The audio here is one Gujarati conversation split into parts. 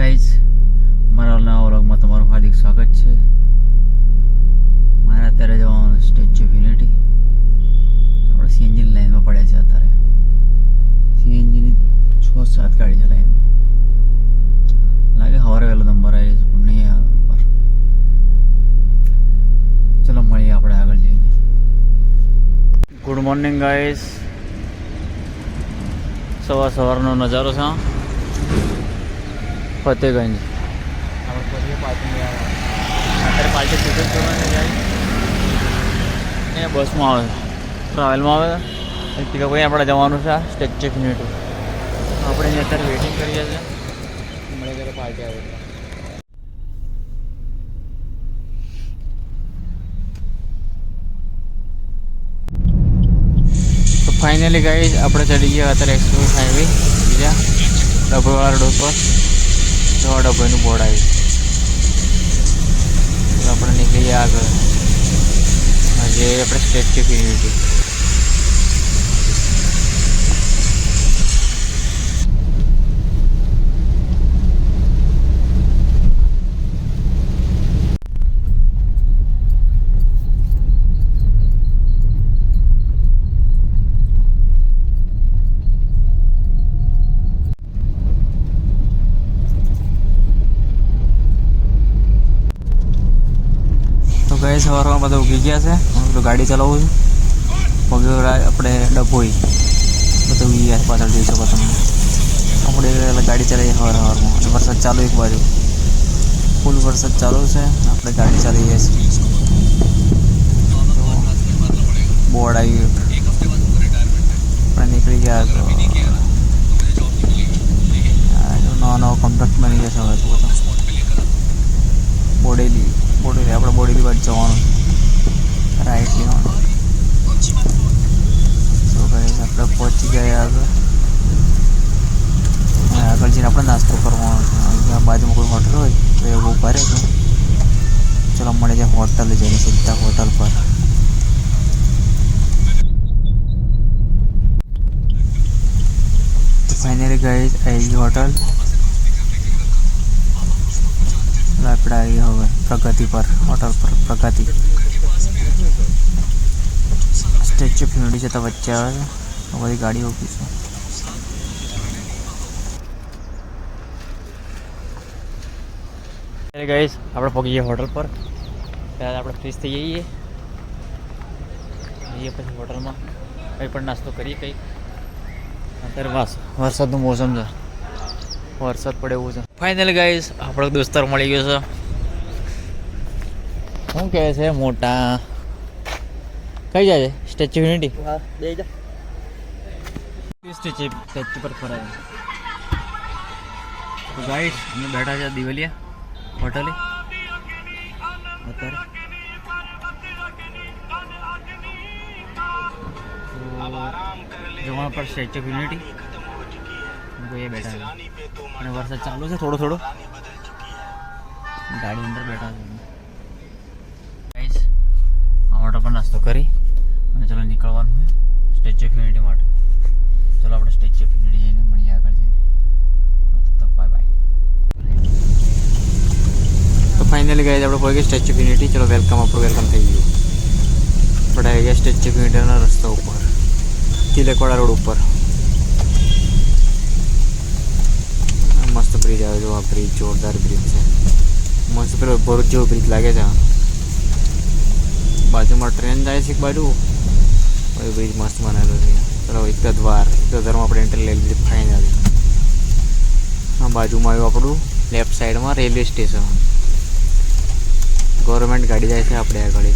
ગાઈઝ, મારા નવા વ્લોગમાં તમારું હાર્દિક સ્વાગત છે. મારે અત્યારે જવાનું સ્ટેચ્યુ ઓફ યુનિટી. આપણે સીએનજીની લાઈનમાં પડ્યા છે અત્યારે. સીએનજીની છ સાત ગાડી છે લાઈન લાગે સવારે વહેલો નંબર આવી નહીં નંબર. ચલો મળીએ આપણે આગળ જઈને. ગુડ મોર્નિંગ ગાઈઝ સવાર સવારનો નજારો છે. ફતેગંજ. અત્યારે પાછી ટિકિટ કરવાની બસમાં આવે. ટ્રાવેલમાં આવે? ટિકિટ પછી આપણે જવાનું છે સ્ટેચ્યુ યુનિટી આપણે અત્યારે વેઇટિંગ કરીએ છીએ મળે ત્યારે પાર્ટી આવે ફાઇનલી ગાઈઝ આપણે ચડી ગયા અત્યારે એક્સપ્રેસ હાઈવે બીજા ડભોવાળા રોડ પર. નવા ભાઈનું બોર્ડ આવ્યું. આપણે નીકળીએ આગળ. આજે આપણે સ્ટેચ્યુ ઓફ યુનિટી તો સવારમાં બધા ઉગી ગયા છે. હું પેલું ગાડી ચલાવું છું. પગે આપણે ડભોઈ બધા ઉગી ગયા પાછળ જોઈ શકો તમે આપણે ગાડી ચલાવીએ સવાર સવારમાં. અને વરસાદ ચાલુ એક બાજુ. ફૂલ વરસાદ ચાલુ છે આપણે ગાડી ચલાવીએ છીએ. બોર્ડ આવ્યું આપણે નીકળી ગયા આ નવા નવા કોન્ટ્રાક્ટ બની જશે હવે બોડેલી બોડેલી આપણે બોડેલી બાજુ જવાનું રાઈટ લેવાનું તો ગાઈસ આપણે પહોંચી ગયા આગળ. આગળ જઈને આપણે નાસ્તો કરવાનો છે. બાજુમાં કોઈ હોટલ હોય, તો એ ઊભા છે. ચલો મળે છે હોટલ જઈને સીધા હોટલ પર. ફાઇનલી ગાઈસ આવી હોટલ. એટલે આપણે આવી હવે પ્રગતિ પર હોટલ પર પ્રગતિ સ્ટેચ્યુ ઓફ યુનિટી છે તો વચ્ચે આવે છે આ બધી ગાડીઓ ઊભી છે ગાઈસ આપણે પહોંચી ગયા હોટલ પર પહેલાં આપણે ફ્રેશ થઈ જઈએ જઈએ પછી હોટલમાં કંઈ પણ નાસ્તો કરીએ કંઈક અત્યારે વાસ વરસાદનું મોસમ છે વરસાદ પડે એવું છે ફાઇનલી ગાઈસ આપણો દોસ્તાર મળી ગયો છે. શું કહે છે મોટા? કઈ જાય છે? સ્ટેચ્યુ યુનિટી સ્ટેચ્યુ સ્ટેચ્યુ પર ફરાય તો ગાઈસ અમે બેઠા છે દિવલિયા હોટલે. અત્યારે. તો પર સ્ટેચ્યુ ઓફ યુનિટી એ બેઠા અને વરસાદ ચાલુ છે થોડો થોડો ગાડી અંદર બેઠા છે ગાઈસ પણ નાસ્તો કરી અને ચલો નીકળવાનું છે સ્ટેચ્યુ ઓફ યુનિટી માટે ચલો આપણે સ્ટેચ્યુ ઓફ યુનિટી જઈને મળીએ આગળ જઈને બાય બાય તો ફાઇનલી ગાઈસ આપણે પહોંચી ગયા સ્ટેચ્યુ ઓફ યુનિટી ચલો વેલકમ આપણું વેલકમ થઈ ગયું આપણે આવી ગયા સ્ટેચ્યુ ઓફ યુનિટીના રસ્તા ઉપર તિલકવાડા રોડ ઉપર આ મસ્ત બ્રિજ આવે જો આ બ્રિજ જોરદાર બ્રિજ છે. મસ્ત પેલો ભરૂચ જેવો બ્રિજ લાગે છે. બાજુમાં ટ્રેન જાય છે એક બાજુ. પછી બ્રિજ મસ્ત બનાવેલો છે. ચલો એક જ વાર એક જ આપણે એન્ટ્રી લઈ લીધી ફાઇનલી આ બાજુમાં આવ્યું આપણું લેફ્ટ સાઈડમાં રેલવે સ્ટેશન ગવર્મેન્ટ ગાડી જાય છે આપણે આગળ.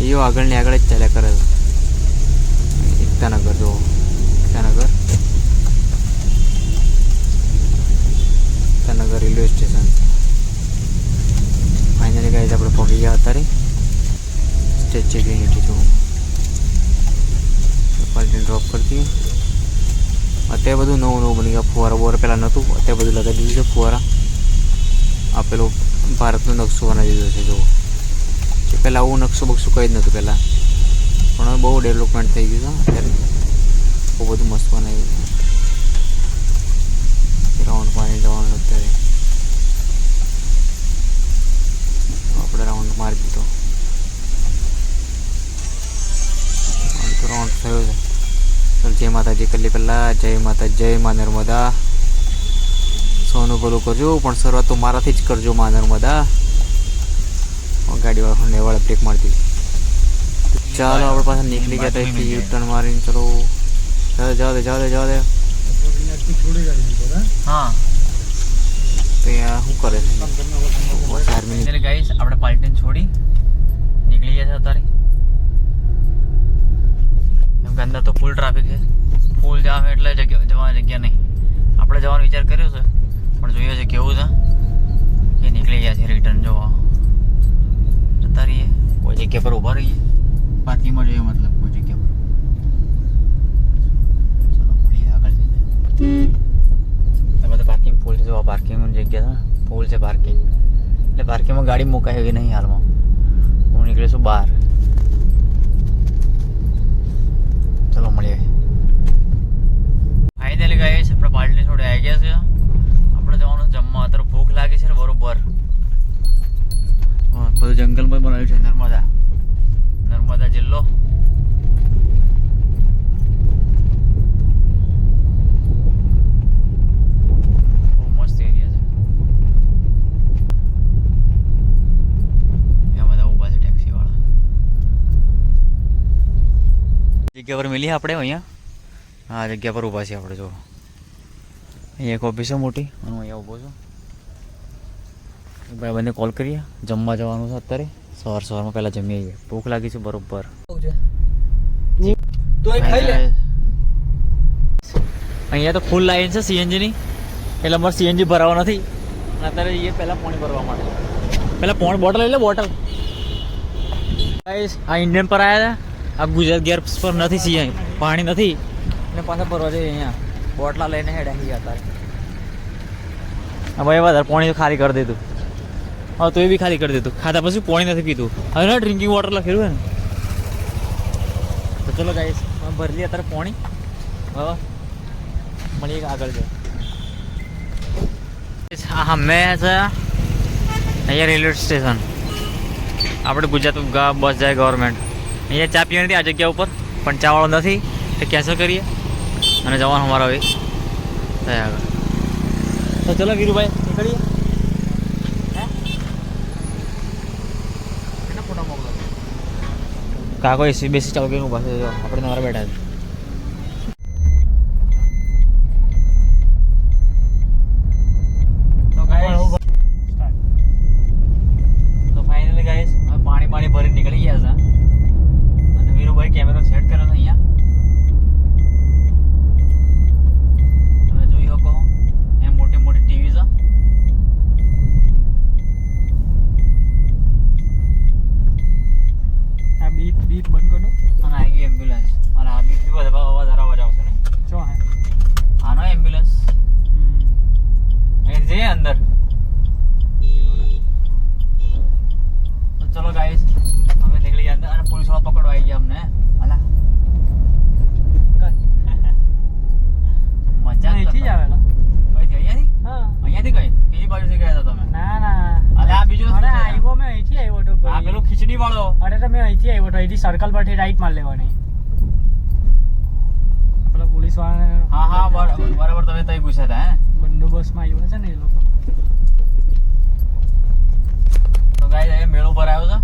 એઓ આગળની આગળ જ ચાલ્યા કરે છે. એકતાનગર જો Ektanagar. Ektanagar railway station. Finally guys આપણે પહોંચી ગયા અત્યારે. સ્ટેચ્યુ ઓફ યુનિટી જો. ક્વોલિટી ડ્રોપ કરતી અત્યારે બધું નવું નવું બની ગયા. ફુવારા બોર પહેલાં નહોતું. અત્યારે બધું લગાવી દીધું છે ફુવારા. આ પેલો ભારતનો નકશો બનાવી દીધો છે, જો. કે પહેલાં આવું નકશો બકશો કંઈ જ નહોતું પહેલાં. પણ બહુ ડેવલપમેન્ટ થઈ ગયું છે, અત્યારે. બહુ બધું મસ્ત બનાવ્યું રાઉન્ડ પાણી જવાનું અત્યારે. આપણે રાઉન્ડ મારી દીધો. રાઉન્ડ થયો છે. ચાલ, જય માતાજી કલ્લી પહેલાં. જય માતા, જય મા નર્મદા. સોનું ભલું કરજો, પણ શરૂઆત તો મારાથી જ કરજો, મા નર્મદા. ગાડીવાળા નેવાળા બ્રેક મારતી ચાલો, આપણે પાછા નીકળી ગયા ત્યાંથી યુ ટર્ન મારીને, ચલો. જાઓ દે જાઓ દે જાઓ દે. હા. તો અહીંયા શું કરે છે? ચાર મિનિટ. એટલે ગાઈસ આપણે પાલટીને છોડી નીકળી ગયા છે અત્યારે. કેમ કે અંદર તો ફૂલ ટ્રાફિક છે. ફૂલ જામ એટલે જગ્યા જવાની જગ્યા નહીં. આપણે જવાનો વિચાર કર્યો છે પણ જોઈએ છે કેવું છે. એ નીકળી ગયા છે રિટર્ન જોવા. જતા રહીએ. કોઈ જગ્યા પર ઊભા રહીએ. પાર્કિંગમાં જોઈએ મતલબ કોઈ જગ્યા પર. ચલો આગળ એમાં પાર્કિંગ પુલ છે જો પાર્કિંગની જગ્યા ફૂલ છે પાર્કિંગ એટલે પાર્કિંગમાં ગાડી મુકાય એવી નહીં હાલમાં હું નીકળીશું બહાર ચલો મળીએ ફાઇનલી ગઈ છે આપણે પાર્ટી છોડે આવી ગયા છે આપણે જવાનું જમવા અત્યારે ભૂખ લાગી છે ને બરોબર બધું જંગલમાં બનાવ્યું છે નર્મદા નર્મદા જિલ્લો બહુ મસ્ત એરિયા છે ત્યાં બધા ઊભા છે ટેક્સી વાળા જગ્યા પર મિલી આપણે અહીંયા? આ જગ્યા પર ઊભા છીએ આપણે જો અહીંયા એક ઓફિસ છે મોટી અને હું અહીંયા ઊભો છું. ભાઈ બંને કોલ કરીએ. જમવા જવાનું છે અત્યારે. સવાર સવારમાં પહેલાં જમી આવીએ. ભૂખ લાગી છે બરોબર. અહીંયા તો ફૂલ લાઈન છે સીએનજી ની. એટલે અમારે સીએનજી ભરાવા નથી. અત્યારે એ પહેલાં પાણી ભરવા માટે. પહેલાં પોણ બોટલ એટલે બોટલ આ ઇન્ડિયન પર આવ્યા હતા. આ ગુજરાત ગેર પર નથી છીએ પાણી નથી. અને પાછા ભરવા જઈએ અહીંયા. બોટલા લઈને હેડે ગયા અત્યારે. હા ભાઈ વધારે પાણી ખાલી કરી દીધું. હા તો એ બી ખાલી કરી દીધું. ખાતા પછી પાણી નથી પીતું હવે ના ડ્રિંકિંગ વોટર લખેલું ને. તો ચલો ગાઈશ ભરી લઈએ અત્યારે પાણી. હવે મળીએ આગળ છે હા મેં છે અહીંયા રેલવે સ્ટેશન આપણે ગુજરાત બસ જાય ગવર્મેન્ટ અહીંયા ચા પીવાની હતી આ જગ્યા ઉપર પણ ચાવાળો નથી તો કેન્સલ કરીએ? અને જવાનું અમારો હવે. થયા આગળ. તો ચલો વીરુભાઈ નીકળીએ. કાકો એસી બેસી ચાલુ કરીને છે આપણે તમારા બેઠા છે તો guys, તો ફાઇનલી ગાઈસ હવે પાણી પાણી ભરી નીકળી ગયા છે અને વીરુભાઈ કેમેરો સેટ કર્યો છે અહીંયા તમે જોઈ શકો એમ મોટી મોટી ટીવી છે આ બીપ બીપ બંધ કરો અને આવી ગઈ એમ્બ્યુલન્સ અને આ બીજી બધા વધારે અવાજ આવશે ને ચો હે આનો એમ્બ્યુલન્સ એ જઈએ અંદર તો ચલો ગાઈસ અમે નીકળી ગયા અંદર અને પોલીસવાળા પકડવા આવી ગયા અમને અલા મજા અહીંથી જ આવેલા કઈથી અહીંયાથી હા અહીંયાથી કઈ કઈ બાજુથી ગયા હતા તમે ના ના અરે આ બીજું શું અરે છે? આવ્યો મેં અહીંથી આવ્યો હતો આ ભાઈ. પેલો ખીચડી વાળો અરે તમે અહીંથી આવ્યો તો અહીંથી સર્કલ પરથી રાઈટ માર લેવાની. પેલા પોલીસ વાળાને હા હા બરાબર બરાબર તમે તઈ પૂછ્યા હતા હે? બંદોબસ્તમાં આવ્યો છે ને એ લોકો. તો ગાઈસ એ મેળો પર આવ્યો છે.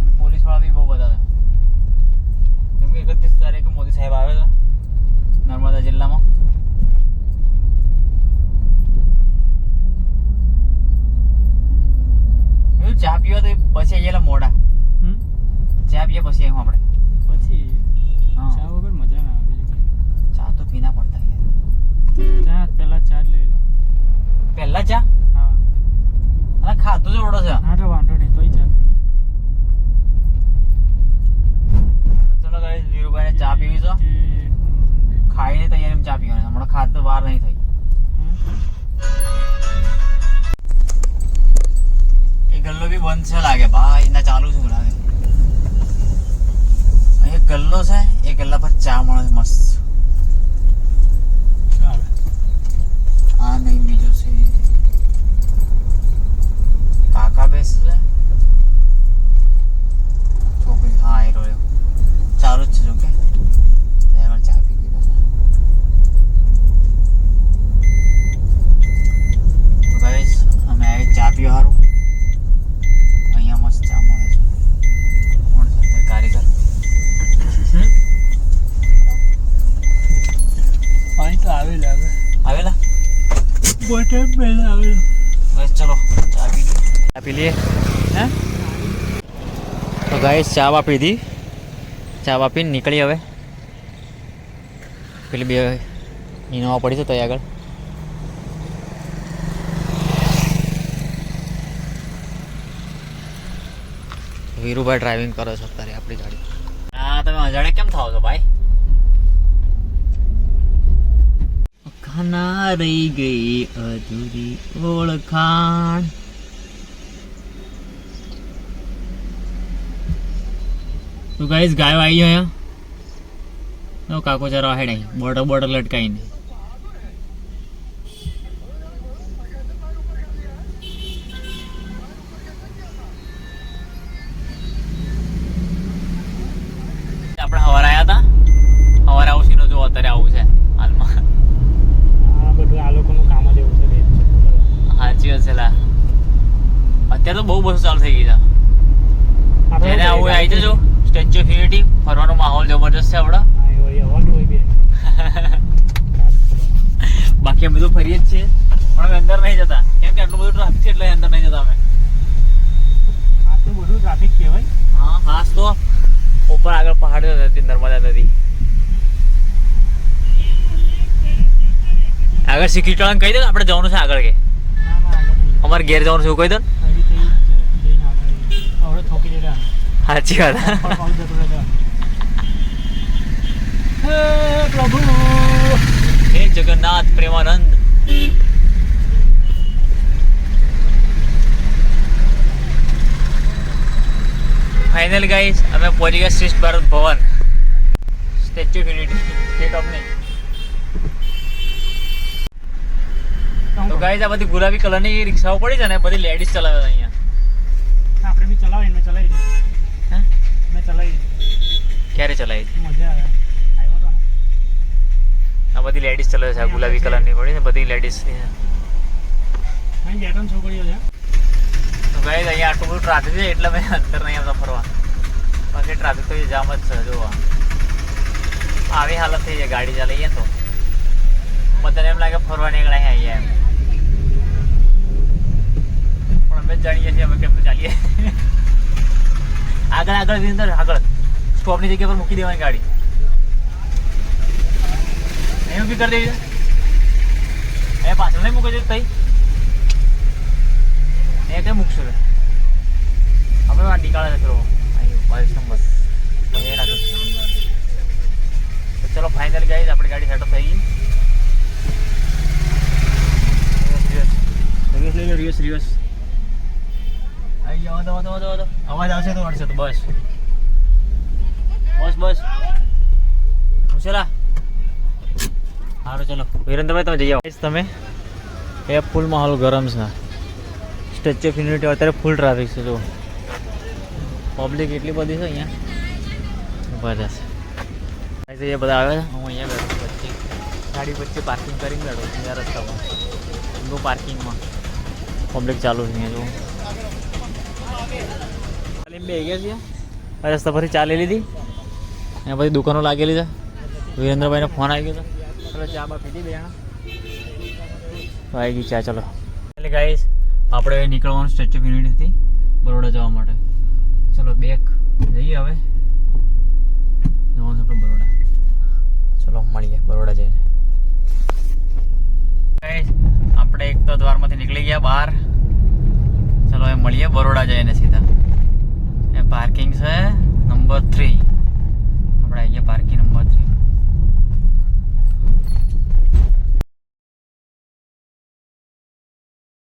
અને પોલીસવાળા બી બહુ બધા છે. કેમ કે એકત્રીસ તારીખે મોદી સાહેબ આવે છે નર્મદા જિલ્લામાં એવું ચા પીવા તો પછી આયેલા મોડા. હમ? ચા પીએ પછી આવ્યું આપણે પછી? ચા વગર મજા ના આવે ચા તો પીના પડતા યાર. ચા પહેલા ચા જ લઈ લો. પહેલા ચા? હા. અને ખાધું જ ઓળો છે. હા તો વાંધો નહીં તોય ચા ચલો ગાઈસ વીરુભાઈને ચા પીવી છો. ખાઈને તૈયારી ચા પીવાની હમણાં ખાધ તો વાર નહીં થઈ. ગલ્લો બી બંધ છે લાગે. ભાઈ ના ચાલુ છે લાગે અહીં ગલ્લો છે એ ગલ્લા પર ચા મળે મસ્ત. આ નહીં બીજું છે. કાકા બેસે છે. છોકરી હા એ રહ્યો. ચાલુ જ છે જો કે બોટલ પહેલા આવેલો બસ ચલો ચા પી લઈએ ચા પી લઈએ હે તો ગાઈસ, ચા પીધી ચા પીને નીકળી હવે. પેલી બે ઇનોવા પડી છે તો આગળ. વીરુભાઈ ડ્રાઇવિંગ કરો છો અત્યારે આપણી ગાડી. હા તમે અજાણે કેમ થાવ છો ભાઈ? ખાના રહી ગઈ અધૂરી ઓળખાણ. તો ગાઈસ ગાયો આવી અહીંયા. નો કાકો ચારો હેડ અહીં બોટલ બોર્ડર લટકાઈને આપણે હવાર આવ્યા હતા. હવારે આવું સીનો જો અત્યારે આવું છે હાલમાં. આ બધું આ લોકોનું કામ જ એવું છે. સાચી વાત છે લા. અત્યારે તો બહુ બસો ચાલુ થઈ ગઈ છે. જેને આવું આવી જજો. સ્ટેચ્યુ ઓફ યુનિટી, ફરવાનો માહોલ જબરજસ્ત છે બેન. બાકી અમે તો ફરીએ જ છીએ. પણ અમે અંદર નહીં જતા. કેમ કે આટલું બધું ટ્રાફિક છે એટલે અંદર નહીં જતા અમે. આટલું બધું ટ્રાફિક કહેવાય હા, ખાસ તો ઉપર આગળ પહાડ નથી, નર્મદા નદી. આગળ સિક્યુરિટી કહી દો આપણે જવાનું છે આગળ કે. અમારે ઘેર જવાનું છે એવું કહી દો સાચી વાત પ્રભુ હે જગન્નાથ પ્રેમાનંદ ફાઇનલ ગાઈસ અમે પહોંચી ગયા Shreshtha Bharat Bhavan. Statue of unity state of નહીં તો ગાઈસ આ બધી ગુલાબી કલરની રિક્ષાઓ પડી છે ને બધી લેડીઝ ચલાવે છે અહીંયા. આપણે બી ચલાવીએ મેં ચલાવી દીધી. ચલાવી ક્યારે ચલાવી મજા આવે. આ બધી લેડીઝ ચલાવે છે આ ગુલાબી કલરની પડી ને બધી લેડીઝ છે છોકરીઓ છે. તો અહીંયા આટલું બધું ટ્રાફિક છે એટલે મેં અંદર નહીં આવતા ફરવા. બાકી ટ્રાફિક તો જામ જ છે જોવા. આવી હાલત થઈ જાય ગાડી ચાલીએ તો. બધાને એમ લાગે ફરવા નીકળ્યા અહીંયા એમ. પણ અમે જાણીએ છીએ અમે કેમ ચાલીએ. આગળ આગળ વિંદર આગળ. સ્ટોપની જગ્યા પર મૂકી દેવાની ગાડી. અહીં ઊભી કરી દેવી એ પાછળ નહીં મૂકે છે તઈ. એ કઈ મૂકશો આપણે આ નીકાળે પેલો અહીં બાવીસ નંબર એ તો ચલો ફાઇનલ ગાઈઝ આપણી ગાડી સેટઅપ થઈ ગઈ. રિવર્સ લો રિવર્સ રિવર્સ દો દો દો દો અવાજ આવશે તો અડશે તો બસ. બસ બસ. ઉછેલા. સારું ચલો. વિરેન્દ્રભાઈ તમે જઈ આવો. તમે? એ ફૂલ માહોલ ગરમ છે. સ્ટેચ્યુ ઓફ યુનિટી અત્યારે ફૂલ ટ્રાફિક છે જો પબ્લિક એટલી બધી છે અહીંયા? જશે અહીં એ બધા આવે છે? હું અહીંયા બેઠો છું વચ્ચે ગાડી વચ્ચે પાર્કિંગ કરીને બેઠો છું રસ્તામાં. પાર્કિંગમાં પબ્લિક ચાલુ છે અહીંયા જો રસ્તા પરથી ચાલી લીધી. અહીંયા પછી દુકાનો લાગેલી છે. વિરેન્દ્રભાઈનો ફોન આવી ગયો હતો ચલો ચા બા પીધી બે જણા આવી ગઈ ચા ચલો. એટલે ગાઈસ આપણે નીકળવાનું સ્ટેચ્યુ ઓફ યુનિટીથી બરોડા જવા માટે. ચલો બેક જઈએ હવે. જવાનું આપણે બરોડા. ચલો મળીએ બરોડા જઈને. આપણે એક તો દ્વારમાંથી નીકળી ગયા બહાર. ચલો એ મળીએ બરોડા જઈને સીધા. એ પાર્કિંગ છે નંબર થ્રી આપણે અહીંયા પાર્કિંગ નંબર થ્રી